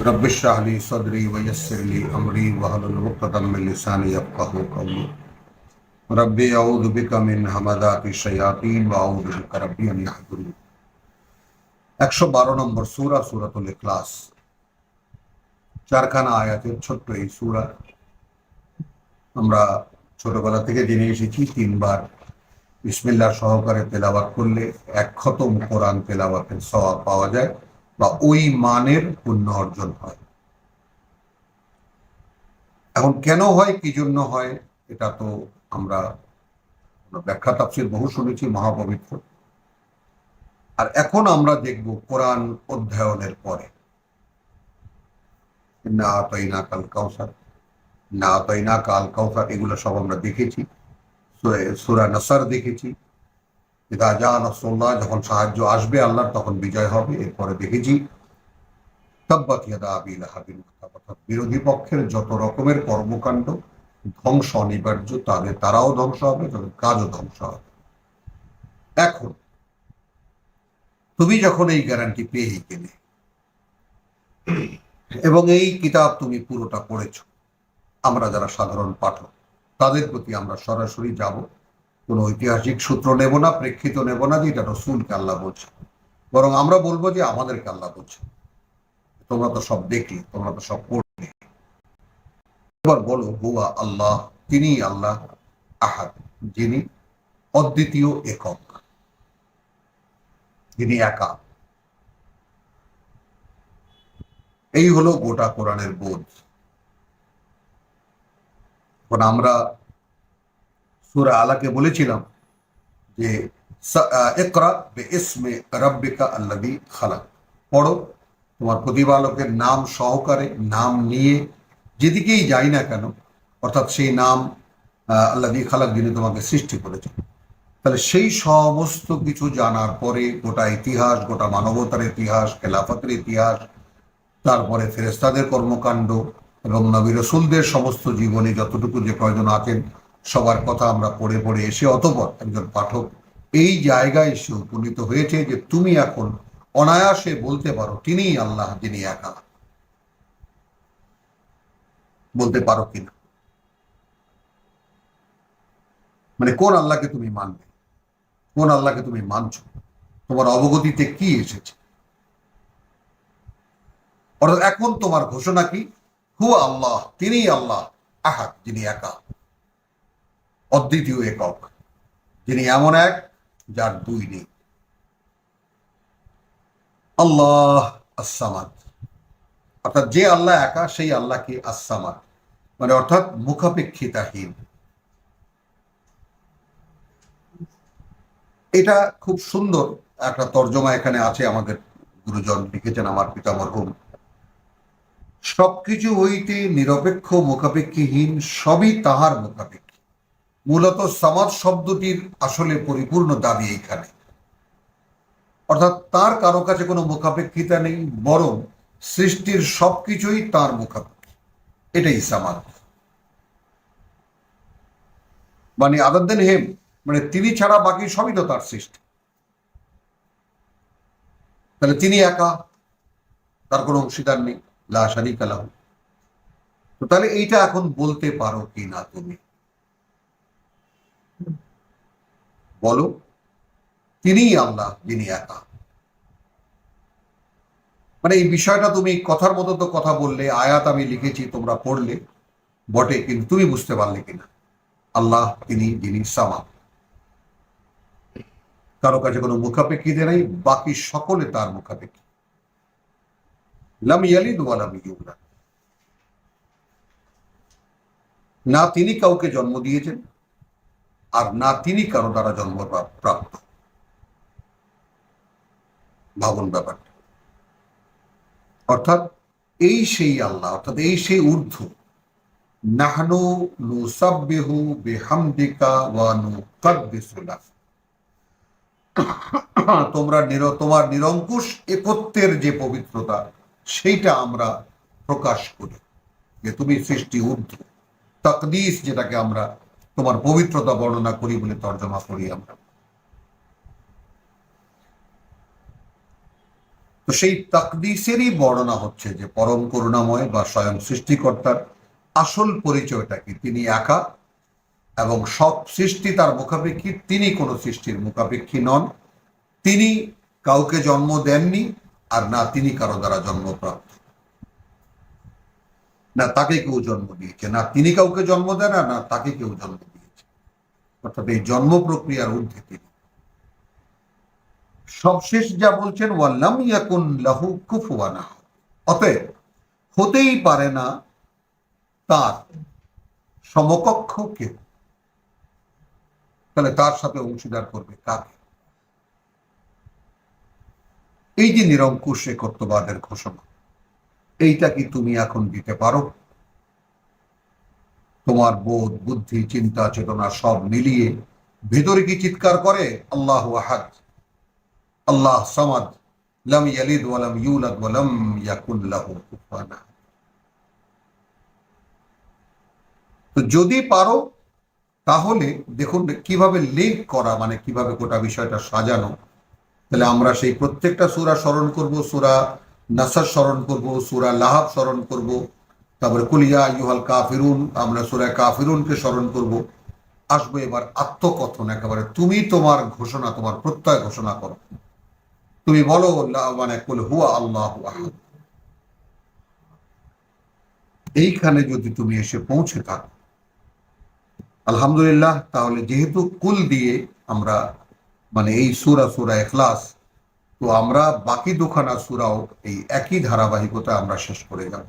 رب اشرح لي صدري ويسر لي امري واحلل عقدة من لساني يفقهوا قولي ربي اعوذ بك من همزات الشياطين واعوذ بك ربي ان يحضرون একশো বারো নম্বর সুরা সুরাতুল ইখলাস চারখানা আয়াতের ছোট্ট এই সুরা আমরা ছোটবেলা থেকে জেনে এসেছি তিনবার বিসমিল্লাহ সহকারে তেলাওয়াত করলে এক খতম কোরআন তেলাওয়াতের সওয়াব পাওয়া যায় বা ওই মানের পুণ্য অর্জন হয়। এখন কেন হয়, কি জন্য হয়, এটা তো আমরা ব্যাখ্যা তাফসির বহু শুনেছি, মহাপবিত্র। আর এখন আমরা দেখব কোরআন অধ্যয়নের পরে। না তৈনা কাল কাউসার না তৈনা কাল কাউসার এগুলো সব আমরা দেখেছি। সুরা নাসার দেখেছি। ইদা নসল্লাহ যখন সাহায্য আসবে আল্লাহর, তখন বিজয় হবে। এরপরে দেখেছি, তাব্বাত ইয়াদা আবি লাহাবিন অর্থাৎ বিরোধী পক্ষের যত রকমের কর্মকাণ্ড ধ্বংস অনিবার্য, তাদের তারাও ধ্বংস হবে, তাদের কাজও ধ্বংস হবে। এখন, তুমি যখন এই গ্যারান্টি পেয়ে গেলে, এবং এই কিতাব তুমি পুরোটা পড়েছ, আমরা যারা সাধারণ পাঠক, তাদের প্রতি আমরা সরাসরি যাব। কোনো ঐতিহাসিক সূত্র নেব না, প্রেক্ষিত নেব না যে এটা রসুলকে আল্লাহ বলছে। বরং আমরা বলব যে আমাদেরকে আল্লাহ বলছে। তোমরা তো সব দেখলে, তোমরা তো সব পড়লে। এবার বলো, হুয়া আল্লাহ তিনি আল্লাহ আহাদ, যিনি অদ্বিতীয় একক। যিনি একা। এই হলো গোটা কোরআনের বোধ। এখন আমরা সুরা আলাকে বলেছিলাম যে একরা বে ইসমে রব্বিকা আল্লাদি খালাক। পড়ো, তোমার প্রতিপালকের নাম সহকারে, নাম নিয়ে যেদিকেই যাই না কেন, অর্থাৎ সেই নাম আল্লাদি খালাক যিনি তোমাকে সৃষ্টি করেছেন। তাহলে সেই সমস্ত কিছু জানার পরে গোটা ইতিহাস, গোটা মানবতার ইতিহাস, খেলাফতের ইতিহাস, তারপরে ফেরেস্তাদের কর্মকাণ্ড এবং নবী রসুলদের সমস্ত জীবনে যতটুকু যে কয়জন আছেন সবার কথা আমরা পড়ে পড়ে এসে অতপর একজন পাঠক এই জায়গায় এসে উপনীত হয়েছে যে তুমি এখন অনায়াসে বলতে পারো, তিনিই আল্লাহ, যিনি একা। বলতে পারো কিনা? মানে কোন আল্লাহকে তুমি মানবে? কোন আল্লাহকে তুমি মানছো? তোমার অবগতিতে কি এসেছে? অর্থাৎ এখন তোমার ঘোষণা কি? হু আল্লাহ তিনি আল্লাহ, আহাদ, যিনি একা। অদ্বিতীয় একক, যিনি এমন এক যার দুই নেই। আল্লাহ আসামাদ অর্থাৎ যে আল্লাহ একা, সেই আল্লাহকে আসামাদ মানে অর্থাৎ মুখাপেক্ষিতাহীন। এটা খুব সুন্দর একটা তর্জমা এখানে আছে আমাদের গুরুজন লিখেছেন আমার পিতা মরহুম। সবকিছু হইতে নিরপেক্ষ, মুখাপেক্ষিহীন, সবই তাহার মুখাপেক্ষী। মূলত সমাজ শব্দটির আসলে পরিপূর্ণ দাবি এইখানে। অর্থাৎ তার কারও কাছে কোনো মুখাপেক্ষিতা নেই, বরং সৃষ্টির সবকিছুই তার মুখাপেক্ষী। এটাই সামাদ। মানে আদার দেন হেম মানে তিনি ছাড়া বাকি সবই তো তার সৃষ্টি। তাহলে তিনি একা, তার কোনো অংশীদার নেই লাশারি কালাম তাহলে এইটা এখন বলতে পারো কি না তুমি? বলো, তিনিই আল্লাহ যিনি একা। মানে এই বিষয়টা তুমি কথার মতো তো কথা বললে, আয়াত আমি লিখেছি, তোমরা পড়লে, বটে, কিন্তু তুমি বুঝতে পারলে কিনা? আল্লাহ তিনি যিনি সামা। কারও কাছে কোনো মুখাপেক্ষিতে নেই, বাকি সকলে তার মুখাপেক্ষি। না তিনি কাউকে জন্ম দিয়েছেন আর না তিনি কারও দ্বারা জন্ম প্রাপ্ত ভাবন ব্যাপারটা। অর্থাৎ এই সেই আল্লাহ, অর্থাৎ এই সেই ঊর্ধ্ব ওয়া তোমরা নির, তোমার নিরঙ্কুশ একত্বের যে পবিত্রতা, সেইটা আমরা প্রকাশ করি যে তুমি সৃষ্টি ঊর্ধ্ব। তকদিস যেটাকে আমরা তোমার পবিত্রতা বর্ণনা করি বলে তর্জমা করি আমরা। তো সেই তাকদিসেরই বর্ণনা হচ্ছে যে পরম করুণাময় বা স্বয়ং সৃষ্টিকর্তার আসল পরিচয়টা কি? তিনি একা এবং সব সৃষ্টি তার মুখাপেক্ষী। তিনি কোনো সৃষ্টির মুখাপেক্ষী নন। তিনি কাউকে জন্ম দেননি আর না তিনি কারও দ্বারা জন্মপ্রাপ্ত। না তাকে কেউ জন্ম দিয়েছে, না তিনি কাউকে জন্ম দেন আর না তাকে কেউ জন্ম অর্থাৎ এই জন্ম প্রক্রিয়ার ঊর্ধ্বে তিনি। সবশেষ যা বলছেন, ওয়াল্লাম ইয়াকুন লাহু কুফুয়ানা অতএব হতেই পারে না তার সমকক্ষ কেউ। তাহলে তার সাথে অংশীদার করবে কাকে? এই যে নিরঙ্কুশ একত্ববাদের ঘোষণা, এইটা কি তুমি এখন দিতে পারো? তোমার বোধ, বুদ্ধি, চিন্তা, চেতনা সব মিলিয়ে ভেতরে কি চিৎকার করে? আল্লাহ আহাদ। আল্লাহ সামাদ। লাম ইয়ালিদ ওয়ালাম ইউলাদ ওয়ালাম ইয়াকুন লাহু কুফুয়ান তো যদি পারো, তাহলে দেখুন কীভাবে লিঙ্ক করা মানে কীভাবে গোটা বিষয়টা সাজানো। তাহলে আমরা সেই প্রত্যেকটা সুরা স্মরণ করব, সুরা নাসার স্মরণ করব, সুরা লাহাব স্মরণ করব। তারপরে কুলিয়া ইউহাল কাফিরুন, আমরা সূরা কাফিরুনকে স্মরণ করব। আসবে এবার আত্মকথন, একেবারে তুমি তোমার ঘোষণা, তোমার প্রত্যয় ঘোষণা করো। তুমি বলো মানে কুল হুয়া আল্লাহ এইখানে যদি তুমি এসে পৌঁছে থাকো, আলহামদুলিল্লাহ, তাহলে যেহেতু কুল দিয়ে আমরা মানে এই সুরা সুরা এখলাস তো আমরা বাকি দুখানা সুরাও এই একই ধারাবাহিকতা আমরা শেষ করে যাব।